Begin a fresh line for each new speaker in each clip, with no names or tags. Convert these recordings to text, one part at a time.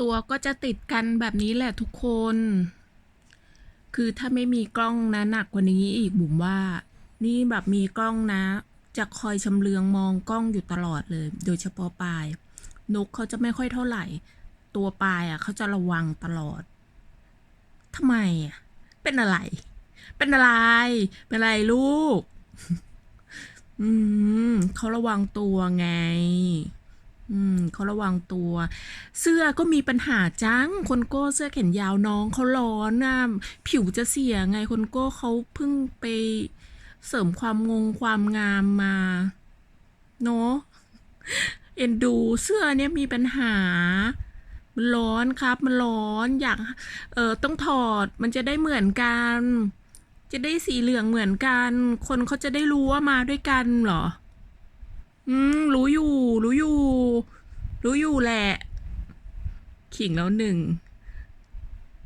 ตัวก็จะติดกันแบบนี้แหละทุกคน คือถ้าไม่มีกล้องนะหนักกว่านี้อีกบุ๋มว่า นี่แบบมีกล้องนะ จะคอยชำเลืองมองกล้องอยู่ตลอดเลย โดยเฉพาะปลาย นกเขาจะไม่ค่อยเท่าไหร่ ตัวปลายอะเขาจะระวังตลอดทำไมอะ เป็นอะไร เป็นอะไร เป็นอะไรลูก อืมเขาระวังตัวไง อืมเขาระวังตัว เสื้อก็มีปัญหาจัง คนโก้เสื้อแขนยาวน้องเขาร้อนนะผิวจะเสียไงคนโก้เขาเพิ่งไปเสริมความงงความงามมา เนาะเอ็นดูเสื้อเนี่ยมีปัญหา มันร้อนครับ มันร้อนอยากเออต้องถอดมันจะได้เหมือนกัน จะได้สีเหลืองเหมือนกัน คนเขาจะได้รู้ว่ามาด้วยกันเหรอ อืม รู้อยู่ รู้อยู่ รู้อยู่แหละ ขิงแล้วหนึ่ง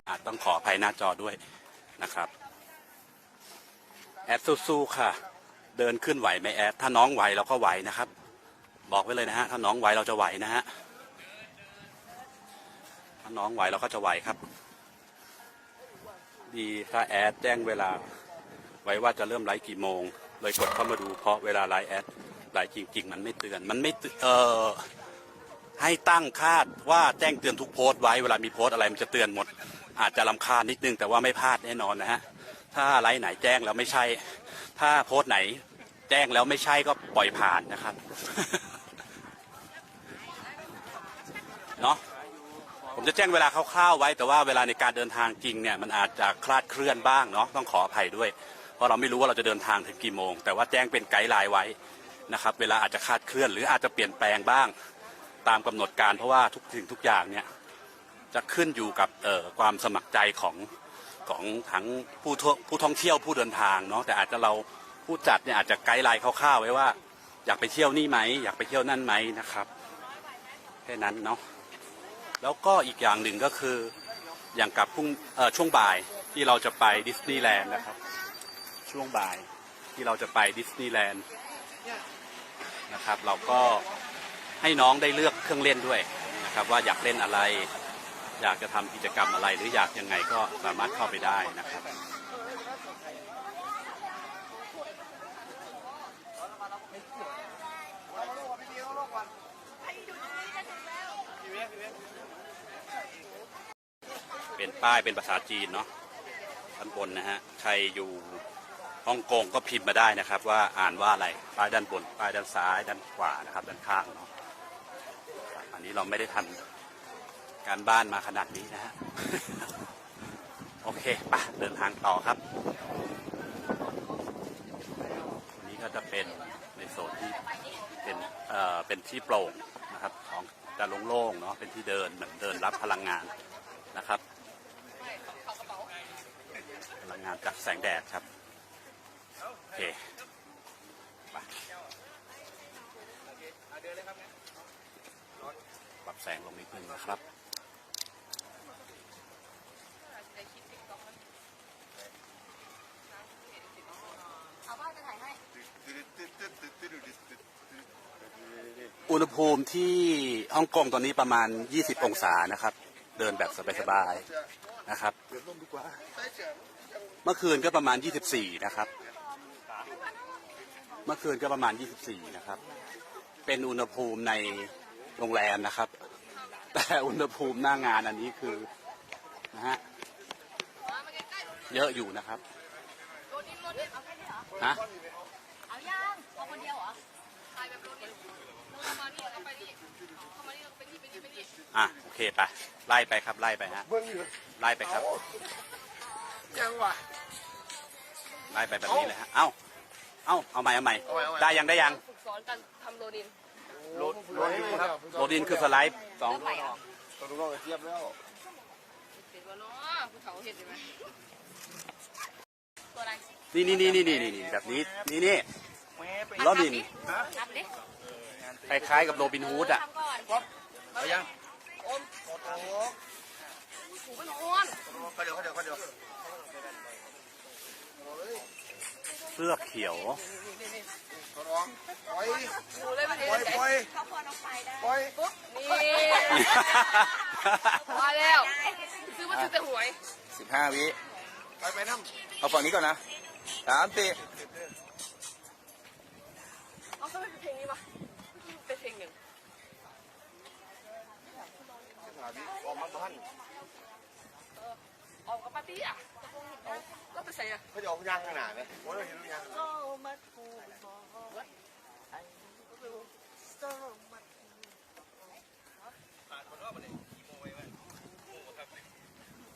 อาจต้องขออภัยหน้าจอด้วยนะครับ แอดสู้ๆค่ะ เดินขึ้นไหวไหมแอด ถ้าน้องไหวเราก็ไหวนะครับ บอกไว้เลยนะฮะ ถ้าน้องไหวเราจะไหวนะฮะ ถ้าน้องไหวเราก็จะไหวครับ ดีถ้าแอดแจ้งเวลา ไว้ว่าจะเริ่มไลฟ์กี่โมง เลยกดเข้ามาดูเพราะเวลาไลฟ์แอด ไลฟ์จริง ๆ มันไม่เตือนมันไม่เออให้ตั้งคาดว่าแจ้งเตือนทุกโพสต์ไว้เวลามีโพสต์อะไรมันจะเตือนหมด อาจจะลำคาญนิดนึงแต่ว่าไม่พลาดแน่นอนนะฮะถ้าไลฟ์ไหนแจ้งแล้วไม่ใช่ ถ้าโพสต์ไหนแจ้งแล้วไม่ใช่ก็ปล่อยผ่านนะครับเนาะผมจะแจ้งเวลาคร่าวๆไว้ แต่ว่าเวลาในการเดินทางจริงเนี่ยมันอาจจะคลาดเคลื่อนบ้างเนาะต้องขออภัยด้วย เพราะเราไม่รู้ว่าเราจะเดินทางถึงกี่โมง แต่ว่าแจ้งเป็นไกด์ไลน์ไว้ นะครับ เวลาอาจจะคาดเคลื่อน หรืออาจจะเปลี่ยนแปลงบ้างตามกำหนดการเพราะว่าทุกสิ่งทุกอย่างเนี่ยจะขึ้นอยู่กับความสมัครใจของของทั้งผู้ท่องผู้ท่องเที่ยวผู้เดินทางเนาะแต่อาจจะเราผู้จัดเนี่ยอาจจะไกด์ไลน์คร่าวๆไว้ว่า อยากไปเที่ยวนี่ไหมอยากไปเที่ยวนั่นไหมนะครับแค่นั้นเนาะแล้วก็อีกอย่างหนึ่งก็คืออย่างกับพุ่งช่วงบ่ายที่เราจะไปดิสนีย์แลนด์นะครับ ช่วงบ่ายที่เราจะไปดิสนีย์แลนด์ นะครับ เราก็ให้น้องได้เลือกเครื่องเล่นด้วยนะครับว่าอยากเล่นอะไร อยากจะทำกิจกรรมอะไร หรืออยากยังไงก็สามารถเข้าไปได้นะครับเป็นป้ายเป็นภาษาจีนเนาะด้านบนนะฮะ ใครอยู่ ฮ่องกงก็พิมพ์มาได้นะครับ ว่าอ่านว่าอะไรป้ายด้านบนป้ายด้านซ้าย ด้านขวานะครับด้านข้างเนาะอันนี้เราไม่ได้ทำการบ้านมาขนาดนี้นะฮะโอเคไปเดินทางต่อครับวันนี้ก็จะเป็นในโซนที่เป็นเอ่อเป็นที่โปร่งนะครับของจะโล่งๆเนาะเป็นที่เดินเหมือนเดินรับพลังงานนะครับ พลังงานจากแสงแดดครับ โอเคไปปรับแสงลงนิดนึงนะครับ
เอาบ้านจะถ่ายให้
อุณหภูมิที่ฮ่องกงตอนนี้ประมาณ 20 องศานะครับ เดินแบบสบายๆนะครับ เมื่อคืนก็ประมาณ 24 นะครับ เมื่อคืนก็ประมาณ 24 นะครับ เป็นอุณหภูมิในโรงแรมนะครับ แต่อุณหภูมิหน้างานอันนี้คือนะฮะเยอะอยู่นะครับ
โรดินโรดินเอาแค่นี้เหรอ
ฮะ
เอายังเอาคนเดียวเหรอถ่ายแบบโรดินลงมานี่แล้วก็ไปนี่เข้ามานี่แล้วก็ไปนี่ไปนี่ไปนี่
อะโอเคไปไล่ไปครับไล่ไปฮะไล่ไปครับ
ยังวะ
ไล่ไปแบบนี้เลยฮะเอ้า เอ้าเอาใหม่เอาใหม่
เอาใหม่เอาใหม่
ได้ยังได้ยัง
ฝึกสอนการทำโรดิน
โหลดโหลดอยู่ครับ
โรดินคือสไลด์สอง
เริ่มใหม่เหรอ
ตอนนี้ก็เทียบแล้ว
เสร็จแล้วเนาะผู้เฒ่าเห็นไหมตัวอะไร
นี่นี่นี่นี่นี่นี่แบบนี้นี่นี่โรดิน
นับดิ
คล้ายๆกับโรบินฮูดอะ
ทำก่อน
เอายัง
อม
โอ้โห
ถูมันอ้วน
ก็เดี๋ยวก็เดี๋ยวก็เดี๋ยว
เสื้อเขียว
ตอนดออกปล่อย
ดูเลยไม่ได้
ปล่อยปล่อยปล่อย
ปุ๊บนี่มาแล้ว ซื้อมาซื้อแต่หวย
สิบห้าวิ
ไปไปน้ำ
เอาฝั่งนี้ก่อนนะสามสี่
เอาเข้าไปเป็นเพลงนี้ป่ะเป็นเพลงหนึ่ง
ออกมาพัน
ออกกับปาร์ตี้อะก็ไปใส่อะ
เขาจะออกยางขนาดไหนโอ้ยเห็นยาง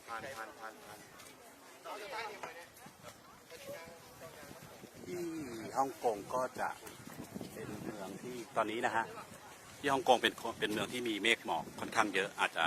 ผ่านผ่านผ่านผ่าน
ที่ฮ่องกงก็จะเป็นเมืองที่ตอนนี้นะฮะที่ฮ่องกงเป็นเป็นเมืองที่มีเมฆหมอกค่อนข้างเยอะอาจจะ